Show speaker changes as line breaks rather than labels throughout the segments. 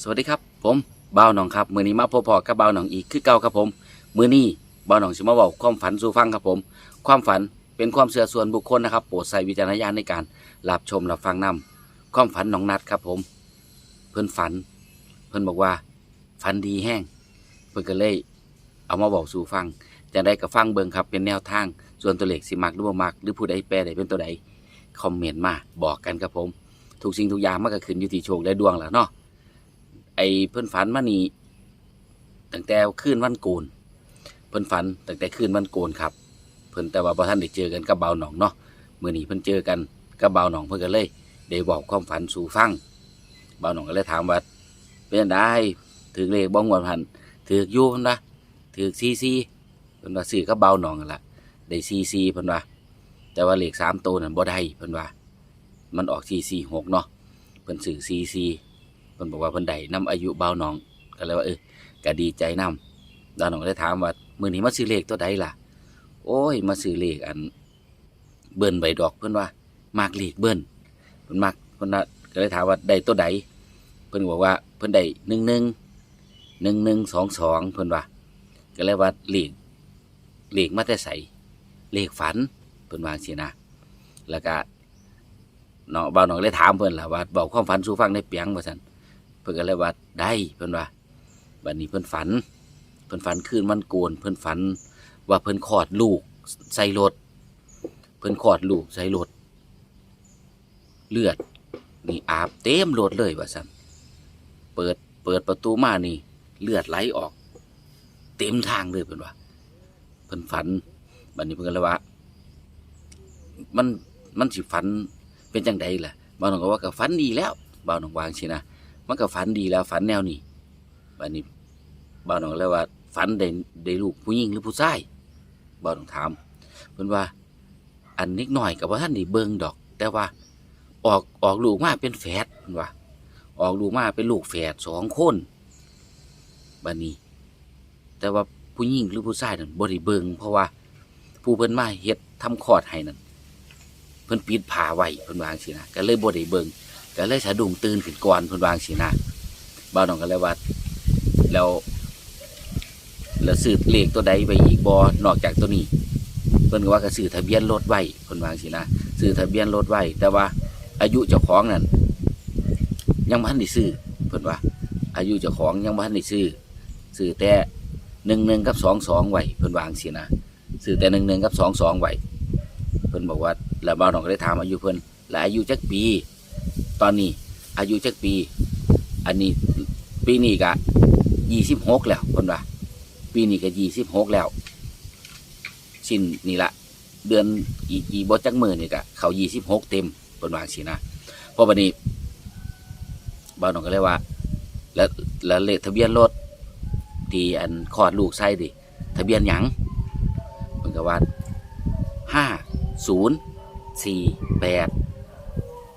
สวัสดีครับ ผมบ่าวหนองครับมือนี้มาพบพอกับบ่าวหนองอีกคือเก่าครับผมมือนี้บ่าวหนองสิมาบอกความฝันสู่ฟังครับผม ความฝันเป็นความเชื่อส่วนบุคคลนะครับโปรดใส่วิจารณญาณในการรับชมรับฟังนํความฝันหนองนัดครับผม เพื่อนฝัน เพื่อนบอกว่า ฝันดีแห้งเพื่อนก็เลยเอามาบอกสู่ฟังจะได้กับฟังเบิงครับเป็นแนวทาง ส่วนตัวเลขสิมักหรือบ่มักหรือผู้ใดแปลใดเป็นตัวใดคอมเมนต์มาบอกกันครับผมทุกสิ่งทุกอย่างมันก็ขึ้นอยู่ที่โชคและดวงแหละเนาะ ไอ้เพิ่นฝันมานี่ตั้งแต่คืนวันโกนเพิ่นฝันตั้งแต่คืนวันโกนครับ เพิ่นแต่ว่าพอท่านได้เจอกันกับเบาหนองเนาะมื้อนี้เพิ่นเจอกันกับเบาหนองเพิ่นก็เลยได้บอกความฝันสู่ฟังเบาหนองก็เลยถามว่าเป็นยังได้ถือเลขบ่งวดพันถือยูเพิ่นว่าถือซีซีเพิ่นว่าซื้อกับเบาหนองนั่นละได้ซีซีเพิ่นว่าแต่ว่าเลขสามตัวนั่นบ่ได้เพิ่นว่า มันออกซีซีหกเนาะเพิ่นซื้อซีซี เพิ่นบอกว่าเพิ่นได้นํอายุเบาน้องก็เลยว่าเออก็ดีใจนํดาวน้องก็เลยถามว่ามื้อนี้มาซื้อเลขตัวใดล่ะ โอ้ย มาซื้อเลขอัน เบิ้นใบดอกเพิ่นว่ามากเลขเบิ้นเพิ่นมักเพิ่นน่ะก็เลยถามว่าได้ตัวใดเพิ่นบอกว่าเพิ่นได้หนึ่งหนึ่งหนึ่งหนึ่งสองสองเพิ่นว่าก็เลยว่าเลขเลขมาแต่ใสเลขฝันเพิ่นว่าจังชีนะแล้วก็เนาะบ่าวน้องเลยถามเพิ่นล่ะว่าบอกความฝันสู่ฟังได้เปียงว่าซั่น พิ่นก็เลยว่าได้เพิ่นว่าบัดนี้เพิ่นฝัน เพิ่นฝันคืนวันโกน เพิ่นฝันว่าเพิ่นคลอดลูกใส่รถ เพิ่นคลอดลูกใส่รถ เลือด นี่อาบเต็มรถเลยว่าซั่นเปิดเปิดประตูมานี่ เลือดไหลออก เต็มทางเลยเพิ่นว่าเพิ่นฝันบัดนี้เพิ่นก็เลยว่า มันมันสิฝันเป็นจังใดล่ะบ่าวหนองก็ว่าก็ฝันดีแล้วบ่าวหนองวางสินะ มันก็ฝันดีแล้ว ฝันแนวนี้บัดนี้บ่าวน้องเลยว่า ฝันได้ได้ลูกผู้หญิงหรือผู้ชายบ่าวน้องถามเพิ่นว่า อันนิดหน่อยกับว่าท่านได้เบิ่งดอก แต่ว่า ออกออกลูกมาเป็นแฝดเพิ่นว่า ออกลูกมาเป็นลูกแฝดสองคนบัดนี้ แต่ว่าผู้หญิงหรือผู้ชายนั่นบ่ได้เบิ่งเพราะว่า ผู้เพิ่นมาเฮ็ดทำคลอดให้นั่นเพิ่นปิดผ้าไว้เพิ่นวาจังซี่นะก็เลยบ่ได้เบิ่ง ก็เลยสะดุ้งตื่นขึ้นก่อนเพิ่นวางสินะบ้าวน้องก็เลยว่าแล้วแล้วซื้อเลขตัวใดไปอีกบ่นอกจากตัวนี้ เพิ่นก็ว่าก็ซื้อทะเบียนรถไว้เพิ่นวางสินะซื้อทะเบียนรถไว้แต่ว่า อายุเจ้าของนั่นยังบ่ทันได้ซื้อเพิ่นว่า อายุเจ้าของยังบ่ทันได้ซื้อซื้อแต่หนึ่งหนึ่งกับสองสองไว้เพิ่นวางสินะซื้อแต่หนึ่งหนึ่งกับสองสองไว้เพิ่นบอกว่าแล้วบ้าวน้องก็เลยถามอายุเพิ่นแล้วอายุจักปี ตอนนี้ อายุจักปี อันนี้ปีนี้ก็ยี่สิบหกแล้วคนว่าปีนี้ก็ยี่สิบหกแล้วสิ้นนี่ละเดือนอีอีบจักมือนี่ก็เขายี่สิบหกเต็มคนว่าสินะเพราะวันนี้บ้านน้องก็เลยว่า แล้วแล้วเลขทะเบียนรถที่อันคลอดลูกไส้ดิทะเบียนหยังมันก็ว่าห้าศูนย์สี่แปด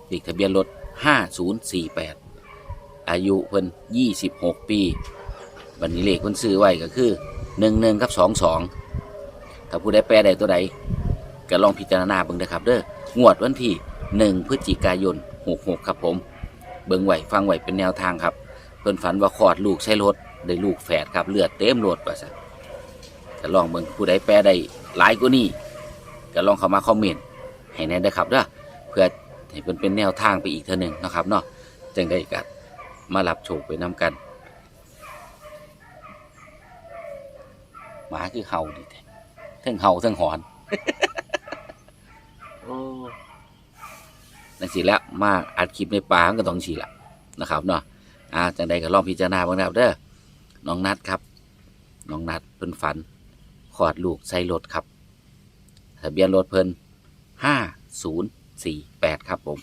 เลขทะเบียนรถ 5048 อายุเพิ่น26 ปีบัดนี้เลขเพิ่นซื้อไว้ก็คือ11กับ22ถ้าผู้ใดแปลได้ตัวใดก็ลองพิจารณาเบิ่งเด้อครับเด้องวดวันที่ 1 พฤศจิกายน 66 ครับผม เบิ่งไหวฟังไหวเป็นแนวทางครับ เพิ่นฝันว่าคลอดลูกใช้รถได้ลูกแฝดครับเลือดเต็มรถว่าซั่นก็ลองเบิ่งผู้ใดแปลได้หลายกว่านี้ก็ลองเข้ามาคอมเมนต์ให้แน่เด้อครับเด้อเพื่อ ให้เป็นเป็นแนวทางไปอีกเท่านึงนะครับเนาะจึงได้กัดมารับโชคไปน้ำกันหมาคือเห่าดิเทั้งเห่าเทั้งหอนโอ้นั่นสิแล้วมาอัดคลิปในป่ามันก็ต้องสิละนะครับเนาะอ่าจังใดก็ลองพิจารณาบ้างนะครับเด้อน้องนัดครับน้องนัดเพิ่นฝันขอดลูกใส่รถครับทะเบียนรถเพิ่นห้าศูนย์ สี่แปดครับผม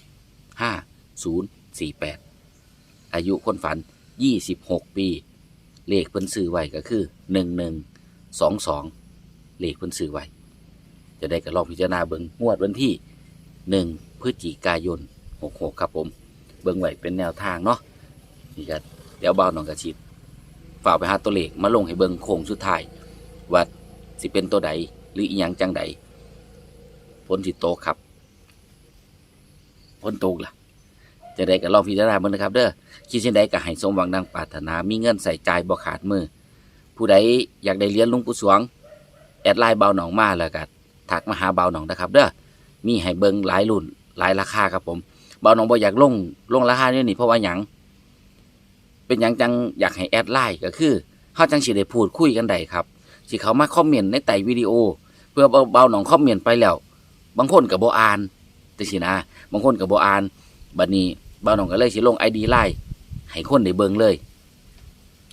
ห้าศูนย์สี่แปดอายุคนฝันยี่สิบหกปี เลขเพิ่นซื้อไว้ก็คือหนึ่งหนึ่งสองสองเลขเพิ่นซื้อไว้ จะได้ก็ลองพิจารณาเบิงงวดวันที่หนึ่งพฤศจิกายนหกหกครับผม เบิงไว้เป็นแนวทางเนาะนี่ก็เดี๋ยวเบาหนองกระชิดฝ่าไปหาตัวเลขมาลงให้เบิงโค้งสุดท้ายว่าสิเป็นตัวใดหรืออีหยังจังใดผลสิโตครับ นตกล่ะ จะได้ก็ลองพิจารณาเบิ่งนะครับ เด้อคิดเช่นใดก็ให้สมหวังดังปรารถนามีเงินใส่ใจบ่ขาดมือ ผู้ใดอยากได้เรียนลุงปู่สวง แอดไลน์เบาหนองมาแล้วก็ทักมาหาเบาหนองนะครับ เด้อมีให้เบิ่งหลายรุ่นหลายราคาครับผมเบาหนองบ่อยากลงลงราคาเนี่ยนี่เพราะว่าหยังเป็นหยังจังอยากให้แอดไลน์ก็คือเฮาจังสิได้พูดคุยกันได้ครับสิเขามาคอมเมนต์ในใต้วิดีโอ เพื่อเบาหนองคอมเมนต์ไปแล้ว บางคนก็บ่อ่าน จังซี่นะบางคนก็บ่อ่านบัดนี้บ่าวน้องก็เลยสิลง ID ไลน์ให้คนได้เบิ่งเลย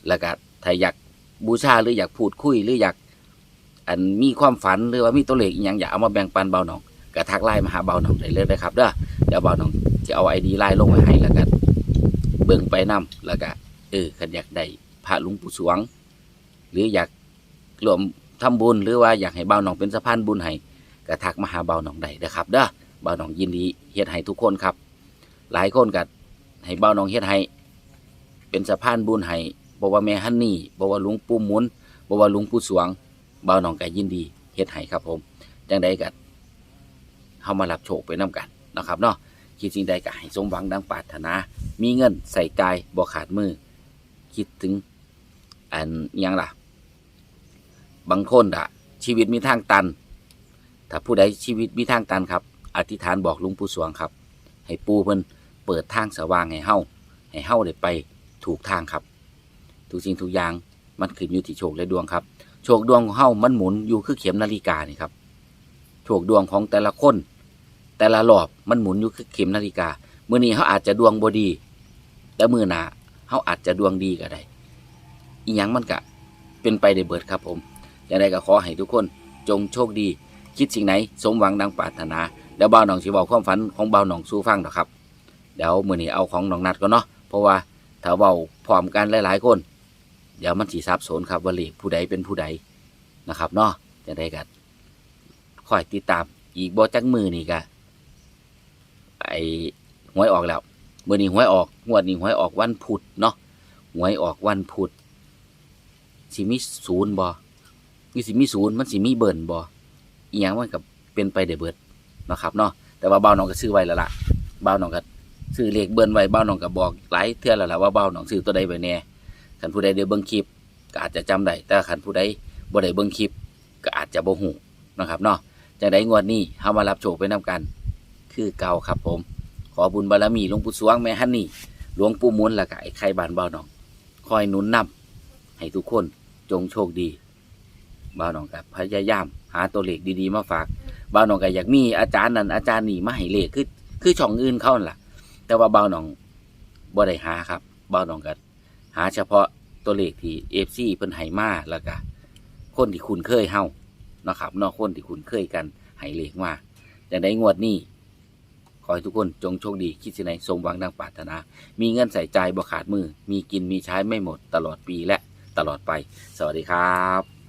แล้วก็ถ้าอยากบูชาหรืออยากพูดคุยหรืออยาก อันมีความฝันหรือว่ามีตัวเลขอีหยังอยากเอามาแบ่งปันบ่าวน้องก็ทักไลน์มาหาบ่าวน้องได้เลยนะครับเด้อเดี๋ยวบ่าวน้องจะเอา ID ไลน์ลงไว้ให้แล้วก็เบิ่งไปนํแล้วก็เออคันอยากได้พระหลวงปู่สวง หรืออยากรวมทำบุญหรือว่าอยากให้บ่าวน้องเป็นสะพานบุญให้ก็ทักมาหาบ่าวน้องได้นะครับเด้อ บ่าวน้องยินดีเฮ็ดให้ทุกคนครับ หลายคนก็ให้บ่าวน้องเฮ็ดให้เป็นสะพานบุญให้บ่ว่าแม่ฮันนี่บ่ว่าลวงปู่มุนบ่ว่าลวงปู่สวงบ่าวน้องก็ยินดีเฮ็ดให้ครับผมจังใดก็เฮามารับโชคไปนํกันนะครับเนาะคิดสิ่งใดก็ให้สมหวังดังปรารถนา มีเงินใส่ใจายบ่ขาดมือ คิดถึงอันยังล่ะ บางคนอะชีวิตมีทางตัน ถ้าผู้ใดชีวิตมีทางตันครับ อธิษฐานบอกหลุงปู่สวงครับ ให้ปู่เพิ่นเปิดทางสว่างให้เฮาให้เฮาได้ไปถูกทางครับ ทุกสิ่งทุกอย่างมันขึ้นอยู่ที่โชคและดวงครับ โชคดวงของเฮามันหมุนอยู่คือเข็มนาฬิกานี่ครับ โชคดวงของแต่ละคน แต่ละรอบมันหมุนอยู่คือเข็มนาฬิกามื้อนี้เฮาอาจจะดวงบดี แต่มือหนาเฮาอาจจะดวงดีก็ได้อีหยังมันก็เป็นไปได้เบิดครับผมอย่างไรก็ขอให้ทุกคนจงโชคดี คิดสิ่งไหน สมหวังดังปรารถนา เดี๋ยวบ่าวหนองสิบอกความฝันของบ่าวหนองสู้ฟังนะครับ เดี๋ยวมือนี้เอาของหนองนัดก่อนเนาะเพราะว่าถ้าเว้าพร้อมกันหลายๆคน เดี๋ยวมันสิสับสนครับว่าเลขผู้ใดเป็นผู้ใดนะครับเนาะจะได้กันคอยติดตามอีกบ่จักมือนี่ก็ไอ้หวยออกแล้วมือนี้หวยออกงวดนี้หวยออกวันพุธเนาะหวยออกวันพุธสิมีศูนย์บ่มีสิมีศูนย์มันสิมีเบิ่นบ่อีหยังมันก็เป็นไปได้เบิด นะครับเนาะแต่ว่าเบ้าน้องก็ซื้อไว้แล้วล่ะเบ้าวน้องก็ซื้อเลขเบิ้นไว้เบ้าวน้องก็บอกหลายเทื่อแล้วล่ะว่าเบ้าวน้องซื้อตัวใดไว้แน่คันผู้ใดได้เบิ่งคลิปก็อาจจะจำได้แต่คันผู้ใดบ่ได้เบิ่งคลิปก็อาจจะบ่ฮู้นะครับเนาะจังไดงวดนี้เฮามารับโชคไปนํกัน คือเก่าครับผม ขอบุญบารมีหลวงปู่สวงแม่ฮันนี่หลวงปู่มุนล้วก็ไอ้ไข่บานเบ้าวน้อง คอยหนุนนำให้ทุกคนจงโชคดีบ่าวน้องกับพยายาม หาตัวเลขดีๆมาฝาก บ่าวน้องก็อยากมีอาจารย์นั้นอาจารย์นี่มาให้เลขคือคือช่องอื่นเขานั่นล่ะ แต่ว่าบ่าวน้องบ่ได้หาครับบ่าวน้องก็หาเฉพาะตัวเลขที่เอฟซีเพิ่นให้มาแล้วก็คนที่คุ้นเคยเฮานะครับนอกคนที่คุ้นเคยกันให้เลขมาอย่างใดงวดนี้ขอให้ทุกคนจงโชคดีคิดสิไหนสมหวังดังปรารถนา มีเงินใส่ใจบ่ขาดมือ มีกินมีใช้ไม่หมดตลอดปีและตลอดไป สวัสดีครับ